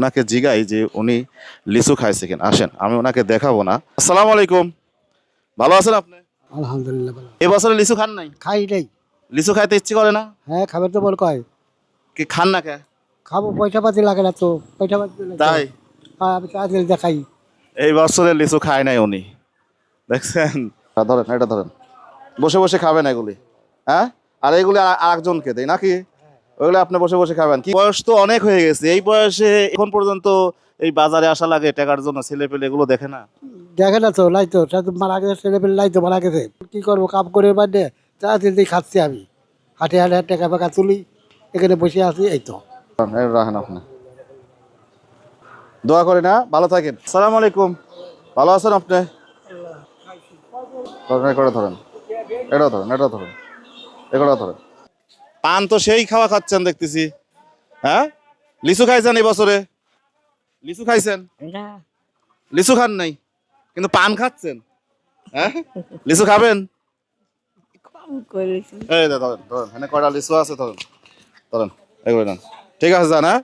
ওনাকে জিগাই যে উনি লিচু খাইছে কিনা আসেন আমি ওনাকে দেখাবো না। আসসালামু আলাইকুম। ভালো আছেন আপনি? আলহামদুলিল্লাহ ভালো। এবছরে লিচু খান নাই? খাই নাই। লিচু খাইতে ইচ্ছে করে না? হ্যাঁ খাবার তো বল কয়? কি খান না কে? খাব পয়সা পাতি লাগে না তো। পয়সা পাতি লাগে। তাই? হ্যাঁ আমি দিলে দেখাই। এই বছরে লিচু খায় নাই উনি। দেখছেন? ধরেন এটা ধরেন। বসে বসে খাবেন এগুলি হ্যাঁ? আর এগুলি আর আরেকজনকে দেয় নাকি? ওইগুলো আপনি বসে বসে খাবেন। কি বয়স তো অনেক হয়ে গেছে। এই বয়সে এখন পর্যন্ত এই বাজারে আসা লাগে টাকার জন্য ছেলে পেলে এগুলো দেখে না? দেখে না তো লাই তো। মারা গেছে ছেলে পেলে লাই তো মারা গেছে। কি করব কাম করে বাদে চা দিলে খাচ্ছি আমি। হাটে হাটে টাকা ফাঁকা তুলি এখানে বসে আছি এই তো। রাখেন আপনি। দোয়া করে না ভালো থাকেন। সালাম আলাইকুম। ভালো আছেন আপনি? এটা ধরেন এটা ধরেন। এটা ধরেন এগুলো ধরেন। পান তো সেই খাওয়া খাচ্ছেন দেখতেছি। হ্যাঁ? লিচু খাইছেন এই বছরে? লিচু খাইছেন? লিচু খান নাই? কিন্তু পান খাচ্ছেন? হ্যাঁ? লিচু খাবেন? এই ধরেন ধরেন এখানে কয়টা লিচু আছে ধরেন? ধরেন এগুলো ঠিক আছে জান হ্যাঁ?